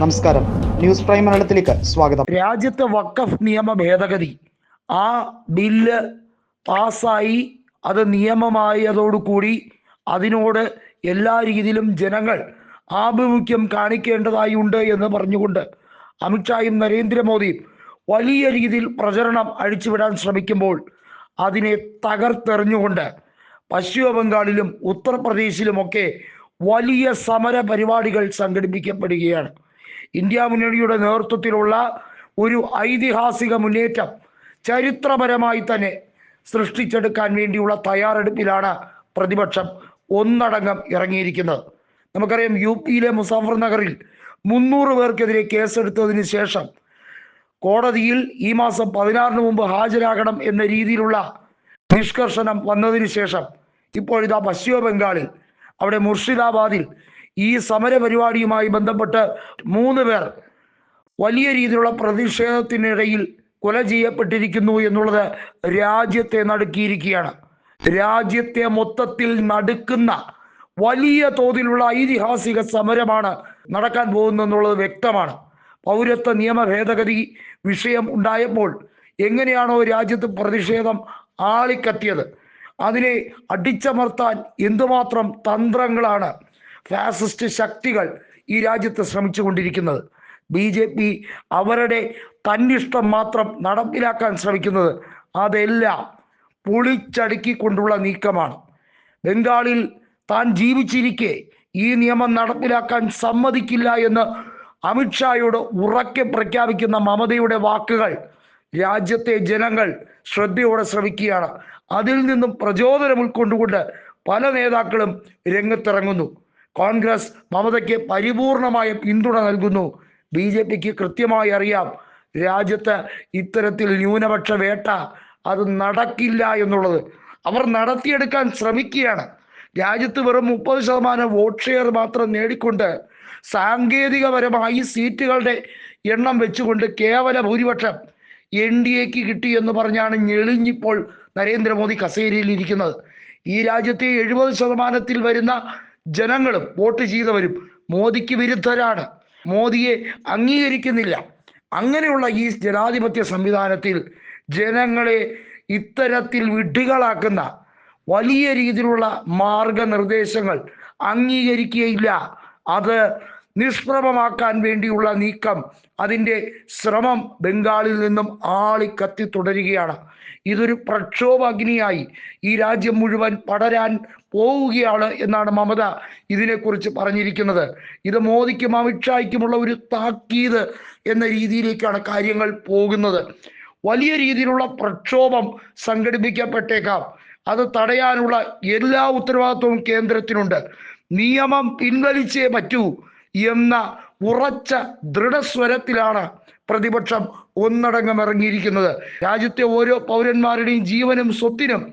നമസ്കാരം. News prime മലയാളത്തിലേക്ക് സ്വാഗതം. രാജ്യത്തെ വക്കഫ് നിയമ ഭേദഗതി. ആ ബില്ല് പാസ്സായി അത് നിയമമായതോടുകൂടി അതിനോട് എല്ലാ രീതിയിലും ജനങ്ങൾ ആഭിമുഖ്യം കാണിക്കേണ്ടതായി ഉണ്ട് എന്ന് പറഞ്ഞുകൊണ്ട് അമിത്ഷായും നരേന്ദ്രമോദിയും വലിയ രീതിയിൽ പ്രചരണം അഴിച്ചുവിടാൻ ശ്രമിക്കുമ്പോൾ അതിനെ തകർത്തെറിഞ്ഞുകൊണ്ട് പശ്ചിമ ബംഗാളിലും ഉത്തർപ്രദേശിലുമൊക്കെ വലിയ സമര പരിപാടികൾ സംഘടിപ്പിക്കപ്പെടുകയാണ്. ഇന്ത്യ മുന്നണിയുടെ നേതൃത്വത്തിലുള്ള ഒരു ഐതിഹാസിക മുന്നേറ്റം ചരിത്രപരമായി തന്നെ സൃഷ്ടിച്ചെടുക്കാൻ വേണ്ടിയുള്ള തയ്യാറെടുപ്പിലാണ് പ്രതിപക്ഷം ഒന്നടങ്കം ഇറങ്ങിയിരിക്കുന്നത്. നമുക്കറിയാം യു പിയിലെ മുസാഫർ നഗറിൽ മുന്നൂറ് പേർക്കെതിരെ കേസെടുത്തതിന് ശേഷം കോടതിയിൽ ഈ മാസം പതിനാറിന് മുമ്പ് ഹാജരാകണം എന്ന രീതിയിലുള്ള നിഷ്കർഷണം വന്നതിന് ശേഷം ഇപ്പോഴിതാ പശ്ചിമ ബംഗാളിൽ അവിടെ മുർഷിദാബാദിൽ ഈ സമര പരിപാടിയുമായി ബന്ധപ്പെട്ട് മൂന്ന് പേർ വലിയ രീതിയിലുള്ള പ്രതിഷേധത്തിനിടയിൽ കൊല ചെയ്യപ്പെട്ടിരിക്കുന്നു എന്നുള്ളത് രാജ്യത്തെ നടുക്കിയിരിക്കുകയാണ്. രാജ്യത്തെ മൊത്തത്തിൽ നടുക്കുന്ന വലിയ തോതിലുള്ള ഐതിഹാസിക സമരമാണ് നടക്കാൻ പോകുന്നതെന്നുള്ളത് വ്യക്തമാണ്. പൗരത്വ നിയമ ഭേദഗതി വിഷയം ഉണ്ടായപ്പോൾ എങ്ങനെയാണോ രാജ്യത്ത് പ്രതിഷേധം ആളിക്കത്തിയത്. അതിനെ അടിച്ചമർത്താൻ എന്തുമാത്രം തന്ത്രങ്ങളാണ് ഫാസിസ്റ്റ് ശക്തികൾ ഈ രാജ്യത്ത് ശ്രമിച്ചു കൊണ്ടിരിക്കുന്നത് ബി ജെ പി അവരുടെ തന്നിഷ്ടം മാത്രം നടപ്പിലാക്കാൻ ശ്രമിക്കുന്നത് അതെല്ലാം പൊളിച്ചടുക്കിക്കൊണ്ടുള്ള നീക്കമാണ്. ബംഗാളിൽ താൻ ജീവിച്ചിരിക്കെ ഈ നിയമം നടപ്പിലാക്കാൻ സമ്മതിക്കില്ല എന്ന് അമിത്ഷായോട് ഉറക്കെ പ്രഖ്യാപിക്കുന്ന മമതയുടെ വാക്കുകൾ രാജ്യത്തെ ജനങ്ങൾ ശ്രദ്ധയോടെ ശ്രമിക്കുകയാണ്. അതിൽ നിന്നും പ്രചോദനം ഉൾക്കൊണ്ടുകൊണ്ട് പല നേതാക്കളും രംഗത്തിറങ്ങുന്നു. കോൺഗ്രസ് മമതയ്ക്ക് പരിപൂർണമായ പിന്തുണ നൽകുന്നു. ബി ജെ പിക്ക് കൃത്യമായി അറിയാം രാജ്യത്ത് ഇത്തരത്തിൽ ന്യൂനപക്ഷ വേട്ട അത് നടക്കില്ല എന്നുള്ളത്. അവർ നടത്തിയെടുക്കാൻ ശ്രമിക്കുകയാണ്. രാജ്യത്ത് വെറും മുപ്പത് ശതമാനം വോട്ട് ഷെയർ മാത്രം നേടിക്കൊണ്ട് സാങ്കേതികപരമായി സീറ്റുകളുടെ എണ്ണം വെച്ചുകൊണ്ട് കേവല ഭൂരിപക്ഷം എൻ ഡി എക്ക് കിട്ടി എന്ന് പറഞ്ഞാണ് ഞെളിഞ്ഞിപ്പോൾ നരേന്ദ്രമോദി കസേരയിൽ ഇരിക്കുന്നത്. ഈ രാജ്യത്തെ എഴുപത് ശതമാനത്തിൽ വരുന്ന ജനങ്ങളും വോട്ട് ചെയ്തവരും മോദിക്ക് വിരുദ്ധരാണ്. മോദിയെ അംഗീകരിക്കുന്നില്ല. അങ്ങനെയുള്ള ഈ ജനാധിപത്യ സംവിധാനത്തിൽ ജനങ്ങളെ ഇത്തരത്തിൽ വിഡ്ഢികളാക്കുന്ന വലിയ രീതിയിലുള്ള മാർഗനിർദ്ദേശങ്ങൾ അംഗീകരിക്കുകയില്ല. അത് നിഷ്പ്രഭമാക്കാൻ വേണ്ടിയുള്ള നീക്കം അതിന്റെ ശ്രമം ബംഗാളിൽ നിന്നും ആളിക്കത്തി തുടരുകയാണ്. ഇതൊരു പ്രക്ഷോഭഗ്നിയായി ഈ രാജ്യം മുഴുവൻ പടരാൻ പോവുകയാണ് എന്നാണ് മമത ഇതിനെക്കുറിച്ച് പറഞ്ഞിരിക്കുന്നത്. ഇത് മോദിക്കും അമിത്ഷായ്ക്കുമുള്ള ഒരു താക്കീത് എന്ന രീതിയിലേക്കാണ് കാര്യങ്ങൾ പോകുന്നത്. വലിയ രീതിയിലുള്ള പ്രക്ഷോഭം സംഘടിപ്പിക്കപ്പെട്ടേക്കാം. അത് തടയാനുള്ള എല്ലാ ഉത്തരവാദിത്വവും കേന്ദ്രത്തിനുണ്ട്. നിയമം പിൻവലിച്ചേ പറ്റൂ. എന്ന ഉറച്ച ദൃഢസ്വരത്തിലാണ് പ്രതിപക്ഷം ഒന്നടങ്കം ഇറങ്ങിയിരിക്കുന്നത്. രാജ്യത്തെ ഓരോ പൗരന്മാരുടെയും ജീവനും സ്വത്തിനും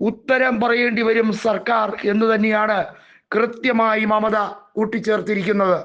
ഉത്തരം പറയേണ്ടി വരും സർക്കാർ എന്ന് തന്നെയാണ് കൃത്യമായി മമത കൂട്ടിച്ചേർത്തിരിക്കുന്നത്.